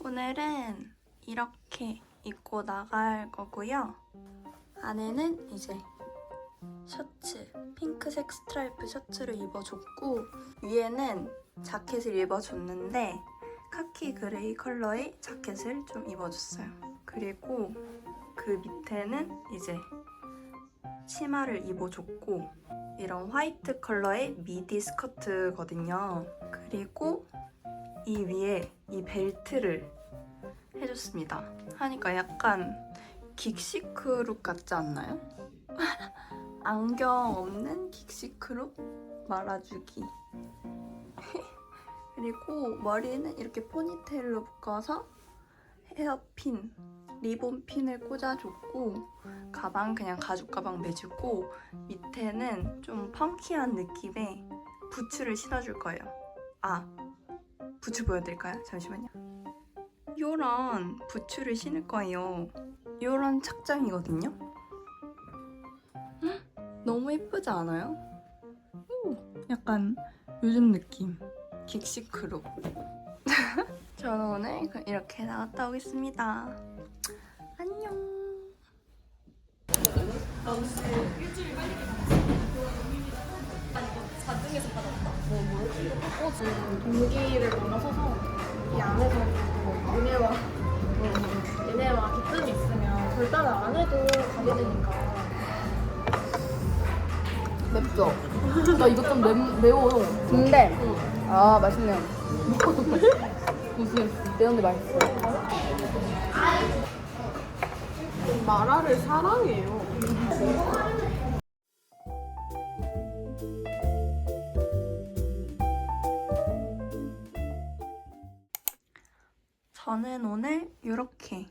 오늘은 이렇게 입고 나갈 거고요. 안에는 이제 셔츠, 핑크색 스트라이프 셔츠를 입어줬고 위에는 자켓을 입어줬는데 카키 그레이 컬러의 자켓을 좀 입어줬어요. 그리고 그 밑에는 이제 치마를 입어줬고 이런 화이트 컬러의 미디 스커트거든요. 그리고 이 위에 이 벨트를 해줬습니다. 하니까 약간 긱시크룩 같지 않나요? 안경 없는 긱시크룩 말아주기. 그리고 머리는 이렇게 포니테일로 묶어서 헤어핀, 리본 핀을 꽂아줬고 가방 그냥 가죽 가방 매주고 밑에는 좀 펑키한 느낌의 부츠를 신어줄 거예요. 아, 부츠 보여드릴까요? 잠시만요. 요런 부츠를 신을 거예요. 요런 착장이거든요. 헉, 너무 예쁘지 않아요? 오, 약간 요즘 느낌. 긱시크룩. 저는 오늘 이렇게 나갔다 오겠습니다. 안녕. 동기를 넘어서서 이 안에서 뭐 은혜와 은혜와 기쁨이 있으면 결단을 안 해도 가게 되니까 맵죠? 나 이거 좀 매, 매워요. 근데 아 맛있네요. 무슨 매운데 맛있어요. 마라를 사랑해요. 이렇게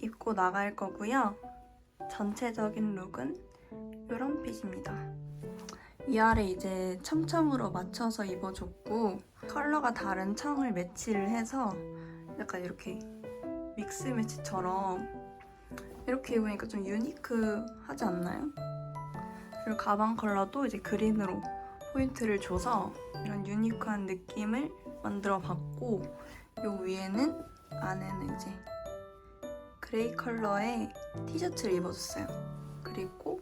입고 나갈 거고요. 전체적인 룩은 이런 핏입니다. 이 아래 이제 첨첨으로 맞춰서 입어줬고 컬러가 다른 청을 매치를 해서 약간 이렇게 믹스 매치처럼 이렇게 입으니까 좀 유니크하지 않나요? 그리고 가방 컬러도 이제 그린으로 포인트를 줘서 이런 유니크한 느낌을 만들어 봤고 요 위에는 안에는 이제 그레이 컬러의 티셔츠를 입어줬어요. 그리고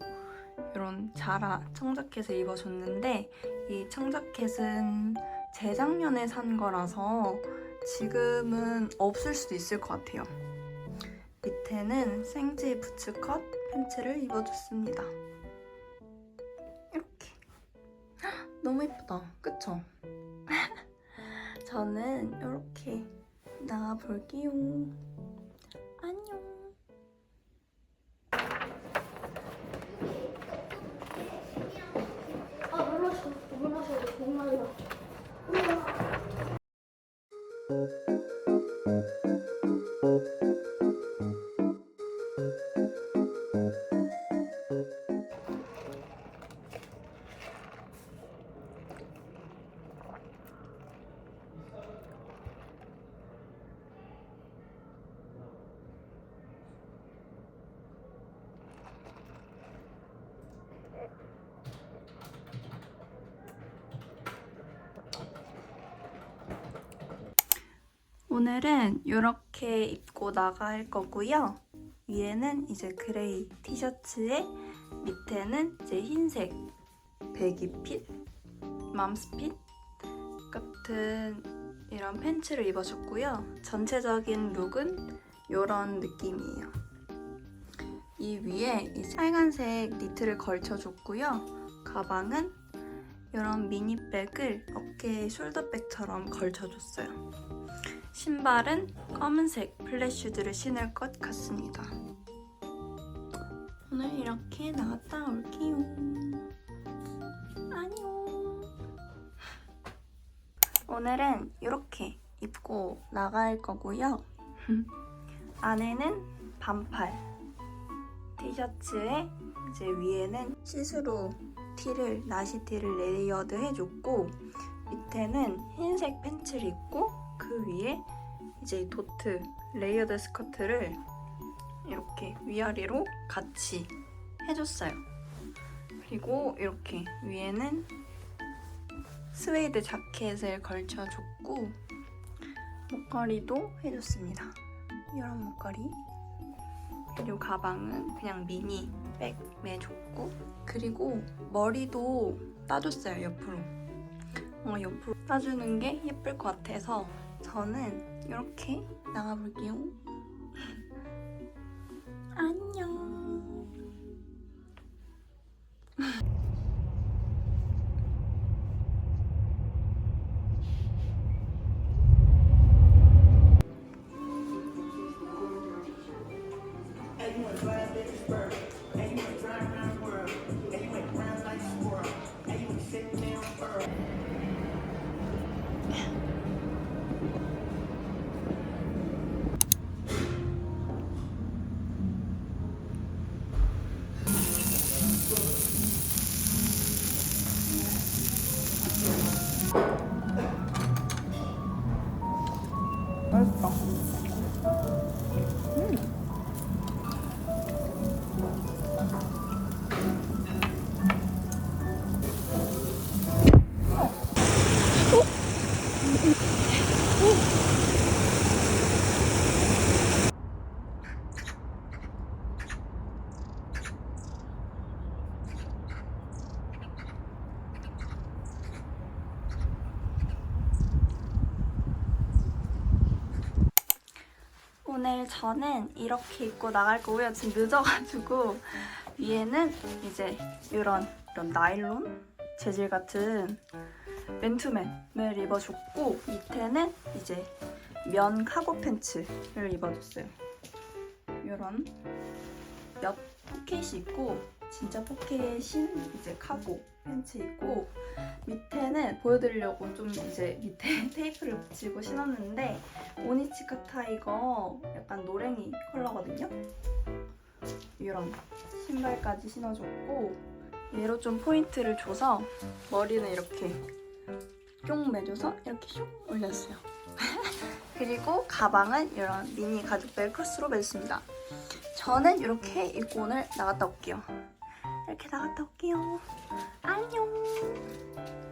이런 자라 청자켓을 입어줬는데 이 청자켓은 재작년에 산 거라서 지금은 없을 수도 있을 것 같아요. 밑에는 생지 부츠컷 팬츠를 입어줬습니다. 이렇게 헉, 너무 예쁘다, 그쵸? 저는 이렇게 나가 볼게요. 안녕. 아 놀라셔, 놀라셔, 정말요. 오늘은 이렇게 입고 나갈 거고요. 위에는 이제 그레이 티셔츠에 밑에는 이제 흰색 배기 핏, 맘스 핏 같은 이런 팬츠를 입어줬고요. 전체적인 룩은 이런 느낌이에요. 이 위에 이 빨간색 니트를 걸쳐줬고요. 가방은 이런 미니백을 어깨에 숄더백처럼 걸쳐줬어요. 신발은 검은색 플랫 슈즈를 신을 것 같습니다. 오늘 이렇게 나갔다 올게요. 안녕. 오늘은 이렇게 입고 나갈 거고요. 안에는 반팔 티셔츠에 이제 위에는 시스루 티를 나시 티를 레이어드 해줬고 밑에는 흰색 팬츠를 입고 그 위에 이제 이 도트 레이어드 스커트를 이렇게 위아래로 같이 해줬어요. 그리고 이렇게 위에는 스웨이드 자켓을 걸쳐줬고 목걸이도 해줬습니다. 이런 목걸이. 그리고 가방은 그냥 미니 백 매줬고 그리고 머리도 따줬어요 옆으로. 어, 옆으로 따주는 게 예쁠 것 같아서 저는 이렇게 나가볼게요. 안녕. 맛있다. 오늘 저는 이렇게 입고 나갈 거고요. 지금 늦어가지고 위에는 이제 이런 이런 나일론 재질 같은 맨투맨을 입어줬고 밑에는 이제 면 카고 팬츠를 입어줬어요. 이런 몇 포켓이 있고 진짜 포켓인 이제 카고 팬츠 있고 밑에는 보여드리려고 좀 이제 밑에 테이프를 붙이고 신었는데 오니치카 타 이거 약간 노랭이 컬러거든요. 이런 신발까지 신어줬고 얘로 좀 포인트를 줘서 머리는 이렇게 뿅 매줘서 이렇게 슉 올렸어요. 그리고 가방은 이런 미니 가죽백 크로스로 매줬습니다. 저는 이렇게 입고 오늘 나갔다 올게요. 이렇게 나갔다 올게요. 안녕.